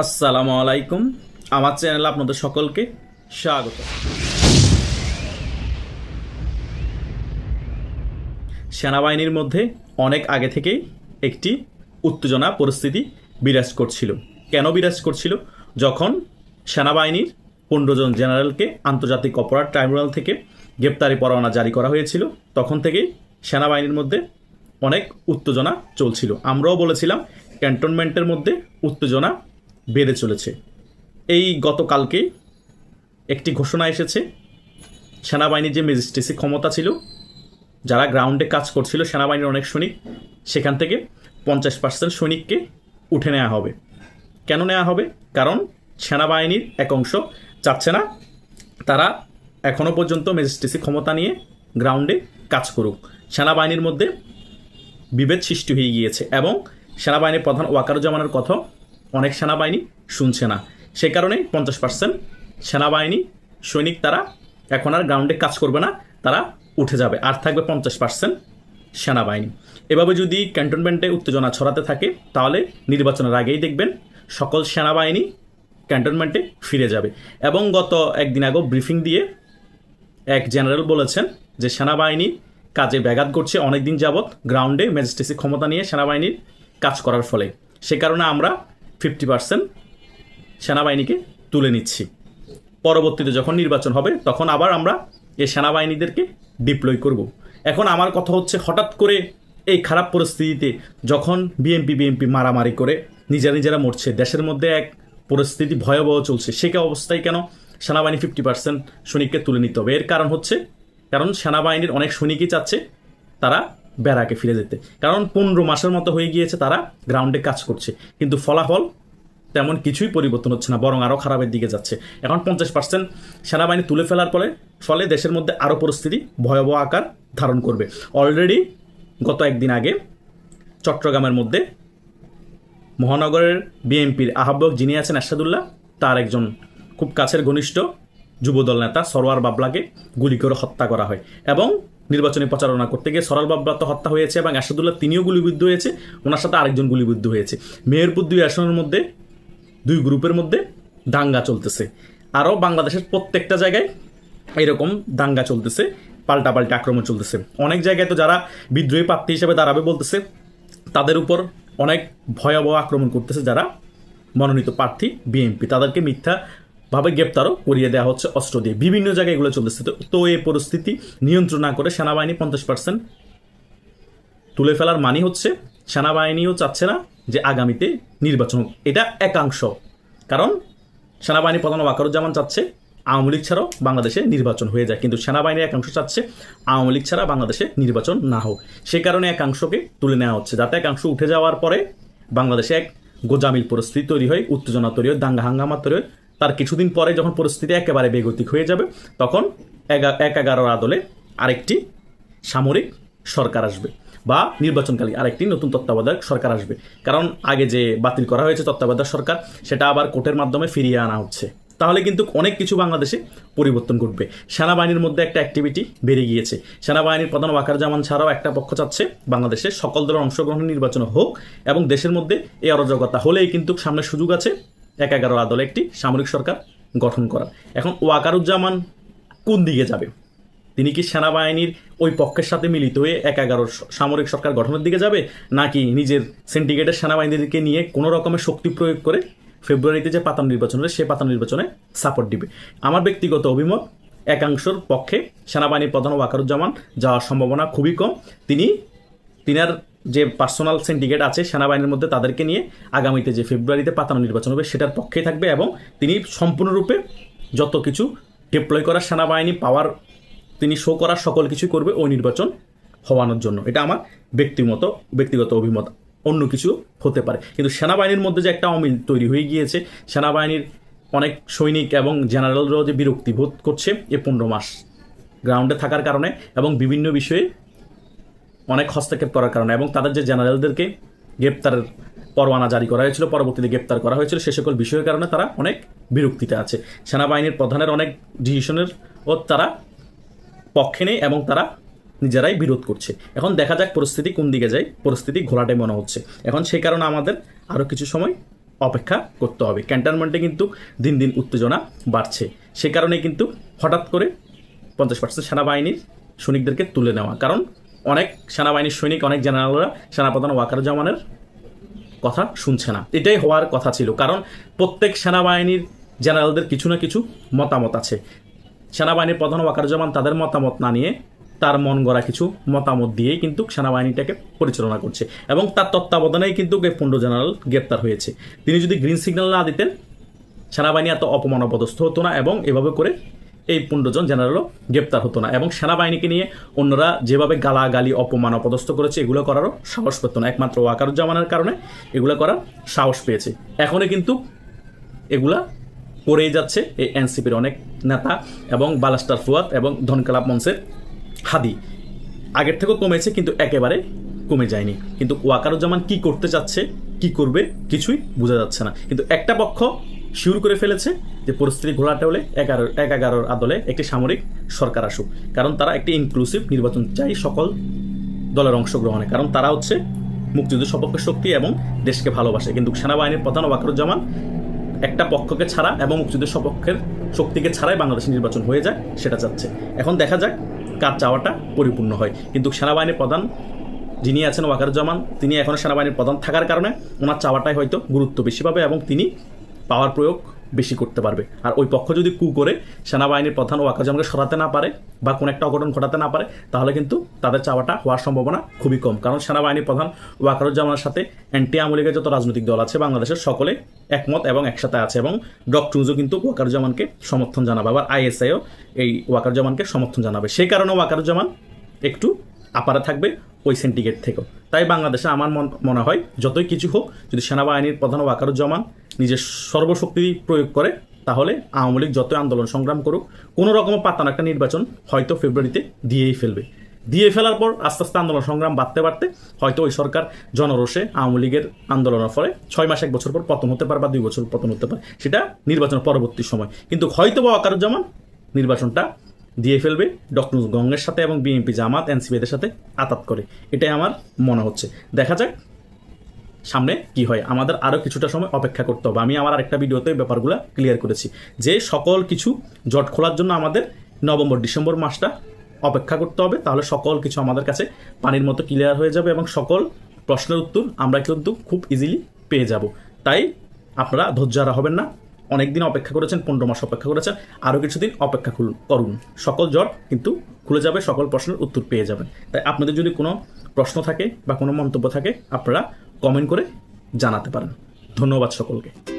আসসালামু আলাইকুম। আমার চ্যানেলে আপনাদের সকলকে স্বাগত। সেনাবাহিনীর মধ্যে অনেক আগে থেকেই একটি উত্তেজনা পরিস্থিতি বিরাজ করছিল। কেন বিরাজ করছিল? যখন সেনাবাহিনীর পনেরো জন জেনারেলকে আন্তর্জাতিক অপরাধ ট্রাইব্যুনাল থেকে গ্রেপ্তারি পরোয়ানা জারি করা হয়েছিল, তখন থেকেই সেনাবাহিনীর মধ্যে অনেক উত্তেজনা চলছিল। আমরাও বলেছিলাম, ক্যান্টনমেন্টের মধ্যে উত্তেজনা বেড়ে চলেছে। এই গতকালকে একটি ঘোষণা এসেছে সেনাবাহিনীর যে ম্যাজিস্ট্রেসি ক্ষমতা ছিল, যারা গ্রাউন্ডে কাজ করছিল, সেনাবাহিনীর অনেক সৈনিক, সেখান থেকে পঞ্চাশ পার্সেন্ট সৈনিককে উঠে নেওয়া হবে। কেন নেওয়া হবে? কারণ সেনাবাহিনীর এক অংশ চাচ্ছে না, তারা এখনও পর্যন্ত ম্যাজিস্ট্রেসি ক্ষমতা নিয়ে গ্রাউন্ডে কাজ করুক। সেনাবাহিনীর মধ্যে বিভেদ সৃষ্টি হয়ে গিয়েছে এবং সেনাবাহিনীর প্রধান ওয়াকারুজ্জামানের কথা অনেক সেনাবাহিনী শুনছে না। সে কারণে পঞ্চাশ পার্সেন্ট সেনাবাহিনী, সৈনিক তারা এখন আর গ্রাউন্ডে কাজ করবে না, তারা উঠে যাবে। আর থাকবে পঞ্চাশ পার্সেন্ট সেনাবাহিনী। এভাবে যদি ক্যান্টনমেন্টে উত্তেজনা ছড়াতে থাকে, তাহলে নির্বাচনের আগেই দেখবেন সকল সেনাবাহিনী ক্যান্টনমেন্টে ফিরে যাবে। এবং গত একদিন আগেও ব্রিফিং দিয়ে এক জেনারেল বলেছেন যে সেনাবাহিনী কাজে ব্যাঘাত ঘটছে অনেকদিন যাবৎ গ্রাউন্ডে ম্যাজিস্ট্রেসি ক্ষমতা নিয়ে সেনাবাহিনীর কাজ করার ফলে। সে কারণে আমরা ফিফটি পার্সেন্ট সেনাবাহিনীকে তুলে নিচ্ছি। পরবর্তীতে যখন নির্বাচন হবে, তখন আবার আমরা এই সেনাবাহিনীদেরকে ডিপ্লয় করব। এখন আমার কথা হচ্ছে, হঠাৎ করে এই খারাপ পরিস্থিতিতে যখন বিএমপি বিএমপি মারামারি করে, নিজেরা নিজেরা মরছে, দেশের মধ্যে এক পরিস্থিতি ভয়াবহ চলছে, সে অবস্থায় কেন সেনাবাহিনী ফিফটি পার্সেন্ট সৈনিককে তুলে নিতে হবে? এর কারণ হচ্ছে, কারণ সেনাবাহিনীর অনেক সৈনিকই চাচ্ছে, তারা ব্যারাকে ফিরে যেতে। কারণ পনেরো মাসের মতো হয়ে গিয়েছে তারা গ্রাউন্ডে কাজ করছে। কিন্তু ফলাফল তেমন কিছুই পরিবর্তন হচ্ছে না, বরং আরও খারাপের দিকে যাচ্ছে। এখন পঞ্চাশ পার্সেন্ট সেনাবাহিনী তুলে ফেলার ফলে ফলে দেশের মধ্যে আরও পরিস্থিতি ভয়াবহ আকার ধারণ করবে। অলরেডি গত একদিন আগে চট্টগ্রামের মধ্যে মহানগরের বিএনপির আহ্বায়ক যিনি আছেন আসাদুল্লাহ, তার একজন খুব কাছের ঘনিষ্ঠ যুবদল নেতা সরোয়ার বাবলাকে গুলি করে হত্যা করা হয়। এবং নির্বাচনী প্রচারণা করতে গিয়ে সরল বাবলা তো হত্যা হয়েছে এবং আসাদুল্লাহ তিনিও গুলিবিদ্ধ হয়েছে, ওনার সাথে আরেকজন গুলিবিদ্ধ হয়েছে। মেহেরপুর দুই আসনের মধ্যে, দুই গ্রুপের মধ্যে দাঙ্গা চলতেছে। আরও বাংলাদেশের প্রত্যেকটা জায়গায় এরকম দাঙ্গা চলতেছে পাল্টা পাল্টা আক্রমণ চলতেছে। অনেক জায়গায় তো যারা বিদ্রোহী প্রার্থী হিসেবে দাঁড়াবে বলতেছে, তাদের উপর অনেক ভয়াবহ আক্রমণ করতেছে যারা মনোনীত প্রার্থী, বিএনপি। তাদেরকে মিথ্যা ভাবে গ্রেপ্তারও করিয়ে দেওয়া হচ্ছে অস্ত্র দিয়ে। বিভিন্ন জায়গায় এগুলো চলতেছে। তো- এই পরিস্থিতি নিয়ন্ত্রণ না করে সেনাবাহিনী পঞ্চাশ পার্সেন্ট তুলে ফেলার মানে হচ্ছে, সেনাবাহিনীও চাচ্ছে না যে আগামীতে নির্বাচন হোক। এটা একাংশ। কারণ সেনাবাহিনী প্রধান ওয়াকারুজ্জামান চাচ্ছে আওয়ামী লীগ ছাড়াও বাংলাদেশে নির্বাচন হয়ে যায়। কিন্তু সেনাবাহিনীর একাংশ চাচ্ছে আওয়ামী লীগ ছাড়া বাংলাদেশে নির্বাচন না হোক। সে কারণে একাংশকে তুলে নেওয়া হচ্ছে। যাতে একাংশ উঠে যাওয়ার পরে বাংলাদেশে এক গোজামিল পরিস্থিতি তৈরি হয়, উত্তেজনা তৈরি হয়, দাঙ্গা হাঙ্গামা তৈরি হয়। তার কিছুদিন পরে যখন পরিস্থিতি একেবারে বেগতিক হয়ে যাবে, তখন এক এগারোর আদলে আরেকটি সামরিক সরকার আসবে বা নির্বাচনকালী আরেকটি নতুন তত্ত্বাবধায়ক সরকার আসবে। কারণ আগে যে বাতিল করা হয়েছে তত্ত্বাবধায়ক সরকার, সেটা আবার কোর্টের মাধ্যমে ফিরিয়ে আনা হচ্ছে। তাহলে কিন্তু অনেক কিছু বাংলাদেশে পরিবর্তন ঘটবে। সেনাবাহিনীর মধ্যে একটা অ্যাক্টিভিটি বেড়ে গিয়েছে। সেনাবাহিনীর প্রধান ওয়াকার জামান ছাড়াও একটা পক্ষ চাচ্ছে, বাংলাদেশে সকল দলের অংশগ্রহণ নির্বাচন হোক এবং দেশের মধ্যে এই অরাজকতা হলেই কিন্তু সামনে সুযোগ আছে। এক এগারো আদলে একটি সামরিক সরকার গঠন করা। এখন ওয়াকারুজ্জামান কোন দিকে যাবে? তিনি কি সেনাবাহিনীর ওই পক্ষের সাথে মিলিত হয়ে এক এগারো সামরিক সরকার গঠনের দিকে যাবে, নাকি নিজের সিন্ডিকেটের সেনাবাহিনীদেরকে নিয়ে কোনো রকমের শক্তি প্রয়োগ করে ফেব্রুয়ারিতে যে পাতান নির্বাচন হবে, সে পাতান নির্বাচনে সাপোর্ট দিবে? আমার ব্যক্তিগত অভিমত, একাংশের পক্ষে সেনাবাহিনীর প্রধান ওয়াকারুজ্জামান যাওয়ার সম্ভাবনা খুবই কম। তিনি, তিনার যে পার্সোনাল সিন্ডিকেট আছে সেনাবাহিনীর মধ্যে তাদেরকে নিয়ে আগামীতে যে ফেব্রুয়ারিতে পাতানো নির্বাচন হবে সেটার পক্ষেই থাকবে এবং তিনি সম্পূর্ণরূপে যত কিছু ডিপ্লয় করা সেনাবাহিনী পাওয়ার তিনি শো করার সকল কিছু করবে ওই নির্বাচন হওয়ানোর জন্য। এটা আমার ব্যক্তিগত ব্যক্তিগত অভিমত। অন্য কিছু হতে পারে। কিন্তু সেনাবাহিনীর মধ্যে যে একটা অমিল তৈরি হয়ে গিয়েছে, সেনাবাহিনীর অনেক সৈনিক এবং জেনারেলরাও যে বিরক্তি বোধ করছে এ পনেরো মাস গ্রাউন্ডে থাকার কারণে এবং বিভিন্ন বিষয়ে অনেক হস্তক্ষেপ করার কারণে এবং তাদের যে জেনারেলদেরকে গ্রেপ্তারের পরোয়ানা জারি করা হয়েছিল, পরবর্তীতে গ্রেপ্তার করা হয়েছিল, সে সকল বিষয়ের কারণে তারা অনেক বিরক্তিতে আছে। সেনাবাহিনীর প্রধানের অনেক ডিসিশনের ও তারা পক্ষে নেই এবং তারা নিজেরাই বিরোধ করছে। এখন দেখা যাক পরিস্থিতি কোন দিকে যায়, পরিস্থিতি ঘোলাটে মনে হচ্ছে। এখন সেই কারণে আমাদের আরও কিছু সময় অপেক্ষা করতে হবে। ক্যান্টনমেন্টে কিন্তু দিন দিন উত্তেজনা বাড়ছে। সে কারণে কিন্তু হঠাৎ করে পঞ্চাশ পার্সেন্ট সেনাবাহিনীর সৈনিকদেরকে তুলে নেওয়া। কারণ অনেক সেনাবাহিনীর সৈনিক, অনেক জেনারেলরা সেনাপ্রধান ওয়াকারুজ্জামানের কথা শুনছে না। এটাই হওয়ার কথা ছিল। কারণ প্রত্যেক সেনাবাহিনীর জেনারেলদের কিছু না কিছু মতামত আছে। সেনাবাহিনীর প্রধান ওয়াকারুজ্জামান তাদের মতামত না নিয়ে তার মন গড়া কিছু মতামত দিয়েই কিন্তু সেনাবাহিনীটাকে পরিচালনা করছে এবং তার তত্ত্বাবধানেই কিন্তু পনেরো জেনারেল গ্রেপ্তার হয়েছে। তিনি যদি গ্রিন সিগন্যাল না দিতেন, সেনাবাহিনী এত অপমান অপদস্থ হতো না এবং এভাবে করে এই পনেরো জন জেনারেলও গ্রেপ্তার হতো না এবং সেনাবাহিনীকে নিয়ে অন্যরা যেভাবে গালাগালি, অপমান, অপদস্থ করেছে, এগুলো করারও সাহস পেত না। একমাত্র ওয়াকারুজ্জামানের কারণে এগুলো করার সাহস পেয়েছে। এখনই কিন্তু এগুলা করেই যাচ্ছে এই এনসিপির অনেক নেতা এবং বালাস্টার ফুয়াদ এবং ধনকালাপ মঞ্চের হাদি। আগের থেকেও কমেছে, কিন্তু একেবারে কমে যায়নি। কিন্তু ওয়াকারুজ্জামান কি করতে চাচ্ছে, কি করবে কিছুই বোঝা যাচ্ছে না। কিন্তু একটা পক্ষ শিউর করে ফেলেছে যে পরিস্থিতি ঘোলাটে হলে এগারো এক এগারোর আদলে একটি সামরিক সরকার আসুক। কারণ তারা একটি ইনক্লুসিভ নির্বাচন চাই সকল দলের অংশগ্রহণে। কারণ তারা হচ্ছে মুক্তিযুদ্ধ সপক্ষের শক্তি এবং দেশকে ভালোবাসে। কিন্তু সেনাবাহিনীর প্রধান ওয়াকারুজ্জামান একটা পক্ষকে ছাড়া এবং মুক্তিযুদ্ধের সপক্ষের শক্তিকে ছাড়াই বাংলাদেশে নির্বাচন হয়ে যায়, সেটা চাচ্ছে। এখন দেখা যাক কার চাওয়াটা পরিপূর্ণ হয়। কিন্তু সেনাবাহিনীর প্রধান যিনি আছেন ওয়াকারুজ্জামান, তিনি এখন সেনাবাহিনীর প্রধান থাকার কারণে ওনার চাওয়াটাই হয়তো গুরুত্ব বেশি পাবে এবং তিনি পাওয়ার প্রয়োগ বেশি করতে পারবে। আর ওই পক্ষ যদি কু করে সেনাবাহিনীর প্রধান ওয়াকারুজ্জামানকে সরাতে না পারে বা কোনো একটা অঘটন ঘটাতে না পারে, তাহলে কিন্তু তাদের চাওয়াটা হওয়ার সম্ভাবনা খুবই কম। কারণ সেনাবাহিনীর প্রধান ওয়াকারুজ্জামানের সাথে অ্যান্টি আমলিগের যত রাজনৈতিক দল আছে, বাংলাদেশের সকলে একমত এবং একসাথে আছে এবং ডক্টরুজও কিন্তু ওয়াকারুজ্জামানকে সমর্থন জানাবে, আবার আইএসআইও এই ওয়াকারুজ্জামানকে সমর্থন জানাবে। সেই কারণে ওয়াকারুজ্জামান একটু আপারে থাকবে ওই সেন্টিগেট থেকেও। তাই বাংলাদেশে আমার মনে হয় যতই কিছু হোক, যদি সেনাবাহিনীর প্রধান ওয়াকারুজ্জামান নিজের সর্বশক্তি প্রয়োগ করে, তাহলে আওয়ামী লীগ যতই আন্দোলন সংগ্রাম করুক, কোনো রকম পাতানো একটা নির্বাচন হয়তো ফেব্রুয়ারিতে দিয়েই ফেলবে। দিয়ে ফেলার পর আস্তে আস্তে আন্দোলন সংগ্রাম বাড়তে বাড়তে হয়তো ওই সরকার জনরোষে আওয়ামী লীগের আন্দোলনের ফলে ছয় মাস, এক বছর পর পতন হতে পারে বা দুই বছর পতন হতে পারে, সেটা নির্বাচন পরবর্তী সময়। কিন্তু হয়তো বা ওয়াকারুজ্জামান নির্বাচনটা দিয়ে ফেলবে, ডক্টর গঙ্গের সাথে এবং বিএনপি জামাত, এনসিপিদের সাথে আতাত করে। এটাই আমার মনে হচ্ছে। দেখা যাক সামনে কি হয়? আমাদের আরও কিছুটা সময় অপেক্ষা করতে হবে। আমি আমার আরেকটা ভিডিওতে ব্যাপারগুলো ক্লিয়ার করেছি যে সকল কিছু জট খোলার জন্য আমাদের নভেম্বর, ডিসেম্বর মাসটা অপেক্ষা করতে হবে। তাহলে সকল কিছু আমাদের কাছে পানির মতো ক্লিয়ার হয়ে যাবে এবং সকল প্রশ্নের উত্তর আমরা কিন্তু খুব ইজিলি পেয়ে যাব। তাই আপনারা ধৈর্যারা হবেন না। অনেক দিন অপেক্ষা করেছেন, পনেরো মাস অপেক্ষা করেছেন আরও কিছুদিন অপেক্ষা করুন। সকল জট কিন্তু খুলে যাবে, সকল প্রশ্নের উত্তর পেয়ে যাবেন। তাই আপনাদের যদি কোনো প্রশ্ন থাকে বা কোনো মন্তব্য থাকে, আপনারা কমেন্ট করে জানাতে পারেন। ধন্যবাদ সকলকে।